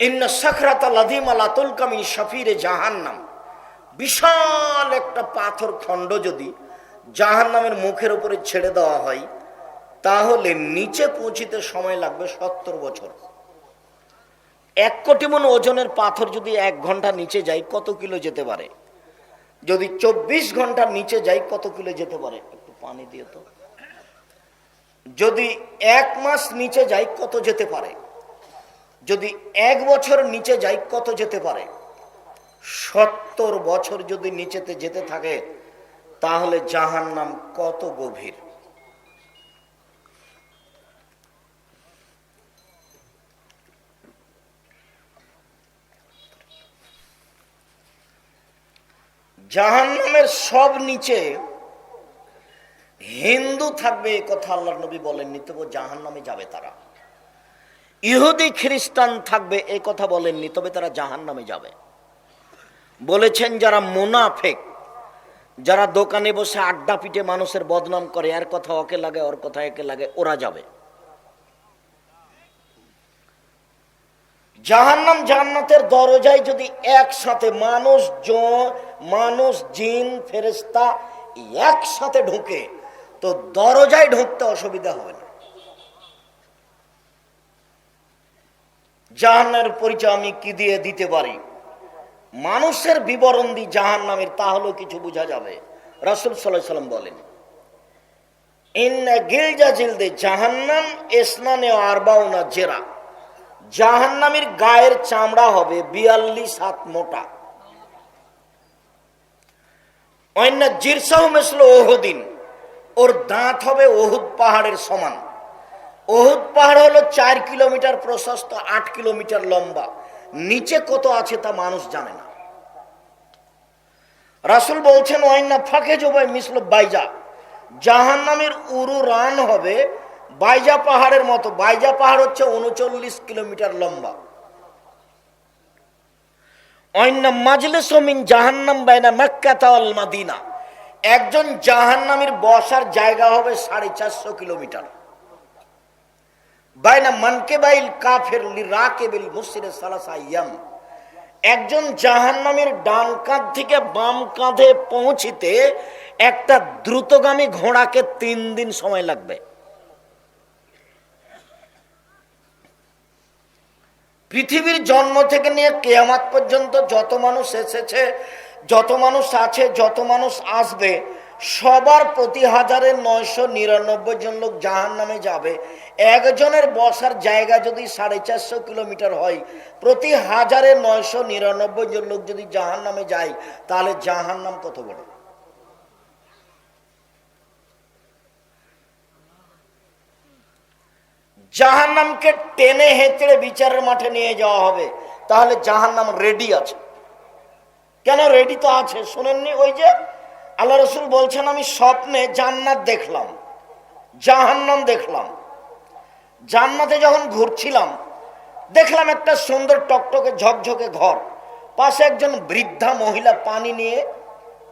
ইন্না সাখরাতা লাদিমা কামিন শফিরে জাহান্নাম। বিশাল একটা পাথর খণ্ড যদি জাহান্নামের মুখের উপরে ছেড়ে দেওয়া হয়, তাহলে নিচে পৌঁছিতে সময় লাগবে সত্তর বছর। এক কোটি মন ওজনের পাথর যদি এক ঘণ্টা নিচে যায়, কত কিলো যেতে পারে? যদি চব্বিশ ঘণ্টা নিচে যায়, কত কিলো যেতে পারে? একটু পানি দিয়ে তো। যদি এক মাস নিচে যায়, কত যেতে পারে? যদি এক বছর নিচে যায় কত যেতে পারে? সত্তর বছর যদি নিচেতে যেতে থাকে, তাহলে জাহান নাম কত গভীর। জাহান নামের সব নিচে হিন্দু থাকবে এ কথা আল্লাহ নবী বলেননি তবু জাহান নামে যাবে তারা। ইহুদি খ্রিস্টান থাকবে, এ কথা বলেননি, তবে তারা জাহান নামে যাবে। বলেছেন যারা মুনাফেক, যারা দোকানে বসে আড্ডা পিটে মানুষের বদনাম করে এর কথা ওকে লাগে, ওর কথা একে লাগে, ওরা যাবে। জাহান্নাম জান্নাতের দরজায় যদি একসাথে মানুষ মানুষ জিন ফেরেস্তা একসাথে ঢুকে, তো দরজায় ঢুকতে অসুবিধা হবে না। জাহান্নামের পরিচয় আমি কি দিয়ে দিতে পারি? মানুষের বিবরণ দি জাহান নামের তাহলেও কিছু বোঝা যাবে। রাসুল সাল্লাহ সাল্লাম বলেন জাহান্নাম এসনানে আরবাউনা জেরা। জাহান্নামের গায়ের চামড়া হবে বিয়াল্লিশ হাত মোটা। অন্য জিরসাহ মেসল ওহদিন। ওর দাঁত হবে ওহুদ পাহাড়ের সমান। ওহুদ পাহাড় হলো চার কিলোমিটার প্রশস্ত, আট কিলোমিটার লম্বা। নিচে কত আছে তা মানুষ জানে না। রাসুল বলছেন ওয়াইনা ফাঁকে জবাই মিসল বাইজা। জাহান নামের উরু রান হবে বাইজা পাহাড়ের মতো। বাইজা পাহাড় হচ্ছে উনচল্লিশ কিলোমিটার লম্বা। অন্য মাজলে সমিন জাহান্নাম মাদিনা। একজন জাহান্নামের বসার জায়গা হবে সাড়ে চারশো কিলোমিটার। বাইনা মানকে বাইল কাফের রাকেবিল মুসিরে সালাসা ইয়াম। একজন জাহান্নামের ডান কাঁধ থেকে বাম কাঁধে পৌঁছিতে একটা দ্রুতগামী ঘোড়াকে তিন দিন সময় লাগবে। পৃথিবীর জন্ম থেকে নিয়ে কেয়ামাত পর্যন্ত যত মানুষ এসেছে, যত মানুষ আছে, যত মানুষ আসবে সবার প্রতি হাজারে নয়শো নিরানব্বই জন লোক জাহান নামে যাবে। একজনের বসার জায়গা যদি সাড়ে চারশো কিলোমিটার হয়, প্রতি হাজারে নয়শো নিরানব্বই জন লোক যদি জাহান নামে যায়, তাহলে জাহান নাম কত বড়? জাহান নামকে টেনে হেঁচড়ে বিচারের মাঠে নিয়ে যাওয়া হবে। তাহলে জাহান নাম রেডি আছে। কেন রেডি তো আছে? শুনেননি ওই যে আল্লাহ রসুল বলছেন, আমি স্বপ্নে জান্নাত দেখলাম, জাহান্নাম দেখলাম। জান্নাতে যখন ঘুরছিলাম, দেখলাম একটা সুন্দর টকটকে, ঝকঝকে ঘর। পাশে একজন বৃদ্ধা মহিলা পানি নিয়ে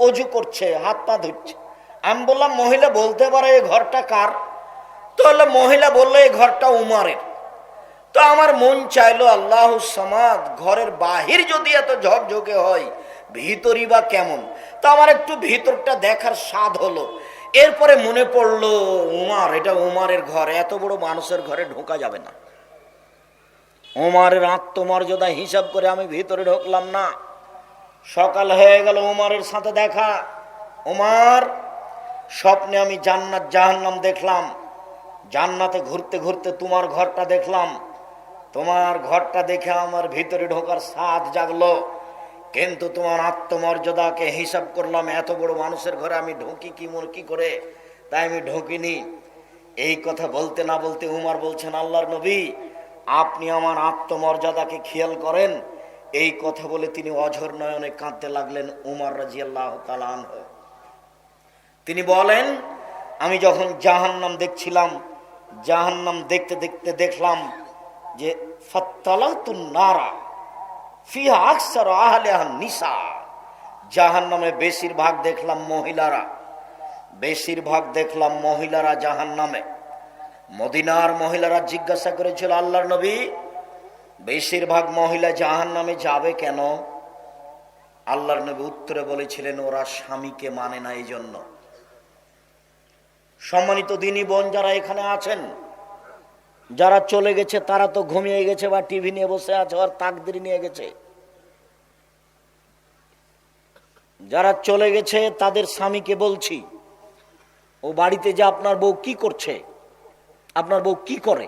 অজু করছে, হাত পা ধুচ্ছে। আমি বললাম, মহিলা বলতে পারে এই ঘরটা কার? তাহলে মহিলা বলল এই ঘরটা উমারের। তো আমার মন চাইলো, আল্লাহ সমাদ, ঘরের বাহির যদি এত ঝকঝকে হয় ভিতরই বা কেমন? তো আমার একটু ভিতরটা দেখার স্বাদ হলো। এরপরে মনে পড়ল, উমার, এটা উমারের ঘর, এত বড় মানুষের ঘরে ঢোকা যাবে না। উমারের আত্মমর্যাদা হিসাব করে আমি ভিতরে ঢুকলাম না। সকাল হয়ে গেল উমারের সাথে দেখা। উমার, স্বপ্নে আমি জান্নাত জাহান্নাম দেখলাম। জান্নাতে ঘুরতে ঘুরতে তোমার ঘরটা দেখলাম। তোমার ঘরটা দেখে আমার ভিতরে ঢোকার স্বাদ জাগলো। কিন্তু তোমার আত্মমর্যাদাকে হিসাব করলাম, এত বড় মানুষের ঘরে আমি ঢুকি কি মনে কি করে? তাই আমি ঢুকিনি। এই কথা বলতে না বলতে উমার বলছেন, আল্লাহর নবী, আপনি আমার আত্মমর্যাদাকে খেয়াল করেন। এই কথা বলে তিনি অঝর নয়নে কাঁদতে লাগলেন উমার রাজি আল্লাহ তিনি বলেন, আমি যখন জাহান্নাম দেখছিলাম, জাহান্নাম দেখতে দেখতে দেখলাম যে ফাত্তালাতুন নারা। ফিহা আকসার আহলেহা নিসা। জাহান্নামে বেশিরভাগ দেখলাম মহিলারা। বেশিরভাগ দেখলাম মহিলারা জাহান্নামে। মদিনার মহিলারা জিজ্ঞাসা করেছিল, আল্লাহর নবী, বেশিরভাগ মহিলা জাহান নামে যাবে কেন? আল্লাহর নবী উত্তরে বলেছিলেন, ওরা স্বামীকে মানে না এই জন্য সম্মানিত দিনী বোন যারা এখানে আছেন যারা চলে গেছে, তারা তো ঘুমিয়ে গেছে বা টিভি নিয়ে বসে আছে আর তাকদির নিয়ে গেছে। যারা চলে গেছে, তাদের স্বামীকে বলছি, ও বাড়িতে যে আপনার বউ কি করছে? আপনার বউ কি করে?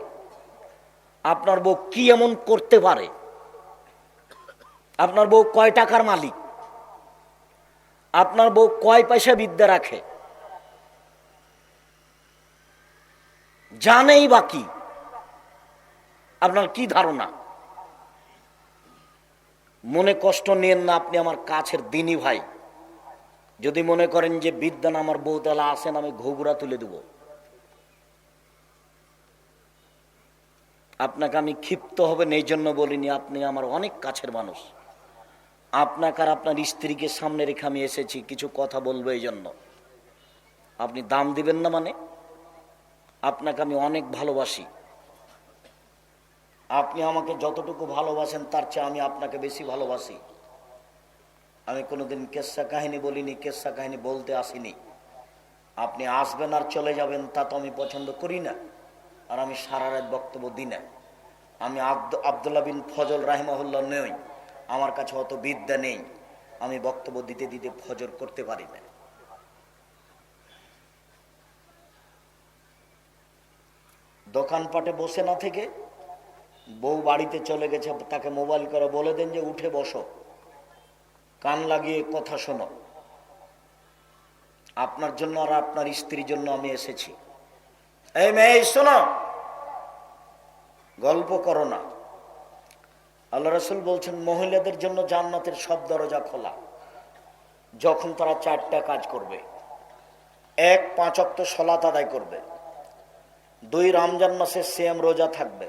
আপনার বউ কি এমন করতে পারে? আপনার বউ কয় টাকার মালিক? আপনার বউ কয় পয়সা বিদ্যা রাখে? জানেই বাকি আপনার কি ধারণা? মনে কষ্ট নিয়েন না আপনি আমার কাছের দিনী ভাই। যদি মনে করেন যে বিদ্যান আমার বউতলা আসেন, আমি ঘুঘুরা তুলে দেব। আপনাকে আমি ক্ষিপ্ত হবেন এই জন্য বলিনি, আপনি আমার অনেক কাছের মানুষ। আপনাকে আর আপনার স্ত্রীকে সামনে রেখে আমি এসেছি, কিছু কথা বলব এই জন্য। আপনি দাম দিবেন না মানে? আপনাকে আমি অনেক ভালোবাসি। আপনি আমাকে যতটুকু ভালোবাসেন, তার চেয়ে আমি আপনাকে বেশি ভালোবাসি। আমি কোনোদিন কেসা কাহিনী বলিনি, কেসা কাহিনী বলতে আসিনি। আপনি আসবেন আর চলে যাবেন, তা তো আমি পছন্দ করি না। আর আমি সারা রাত বক্তব্য দিই না। আমি আব্দ- আব্দুল্লাহ বিন ফজল রাহিমাহুল্লাহ নই। আমার কাছে অত বিদ্যা নেই। আমি বক্তব্য দিতে দিতে ফজর করতে পারি না। দোকানপাটে বসে না থেকে বউ বাড়িতে চলে গেছে, তাকে মোবাইল করে বলে দেন যে উঠে বসো। কান লাগিয়ে কথা শোনো। আপনার জন্য আর আপনার স্ত্রীর জন্য আমি এসেছি। এই মেয়ে, শোনো। গল্প করো না। আল্লাহ রসুল বলছেন, মহিলাদের জন্য জান্নাতের সব দরজা খোলা। যখন তারা চারটা কাজ করবে, এক পাঁচক্ত সলাত আদায় করবে, দুই রমজান মাসে সেম রোজা থাকবে।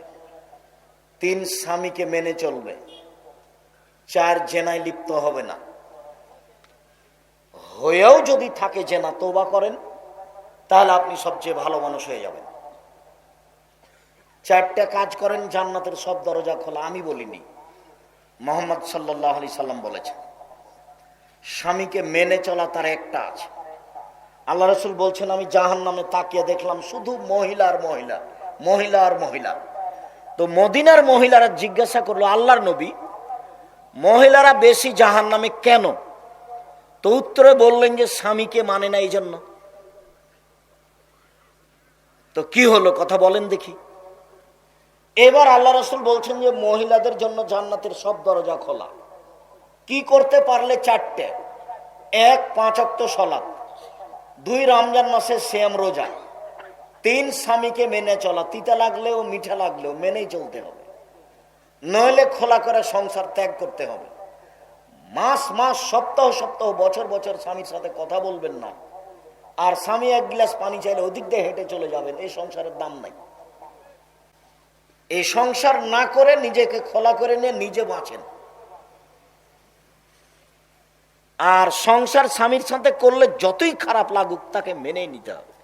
তিন স্বামীকে মেনে চলবে। চার জেনায় লিপ্ত হবে না। হয়েও যদি থাকে জেনা তোবা করেন, তাহলে আপনি সবচেয়ে ভালো মানুষ হয়ে যাবেন। চারটা কাজ করেন, জান্নাতের সব দরজা খোলা। আমি বলিনি, মোহাম্মদ সাল্লাহ আলি সাল্লাম বলেছেন, স্বামীকে মেনে চলা তার একটা আছে। আল্লাহ রসুল বলছেন, আমি জাহান নামে তাকিয়ে দেখলাম শুধু মহিলা আর মহিলা মহিলা আর মহিলা। তো মদিনার মহিলারা জিজ্ঞাসা করল, আল্লাহর নবী, মহিলারা বেশি জাহান নামে কেন? তো উত্তরে বললেন যে, স্বামীকে মানে না এই জন্য তো কি হলো, কথা বলেন দেখি। এবার আল্লাহ রসুল বলছেন যে, মহিলাদের জন্য জান্নাতের সব দরজা খোলা। কি করতে পারলে চারটে? এক, পাঁচ অক্ত সলাপ দুই, রমজান মাসে শ্যাম রোজা। তিন স্বামীকে মেনে চলা, তিতা লাগলেও মিঠা লাগলেও মেনেই চলতে হবে। নইলে খোলা করে সংসার ত্যাগ করতে হবে। মাস মাস, সপ্তাহ সপ্তাহ, বছর বছর স্বামীর সাথে কথা বলবেন না। আর স্বামী এক গ্লাস পানি চাইলে ওদিক দিয়ে হেঁটে চলে যাবেন, এই সংসারের দাম নাই। এই সংসার না করে নিজেকে খোলা করে নিয়ে নিজে বাঁচেন। আর সংসার স্বামীর সাথে করলে যতই খারাপ লাগুক, তাকে মেনে নিতে হবে।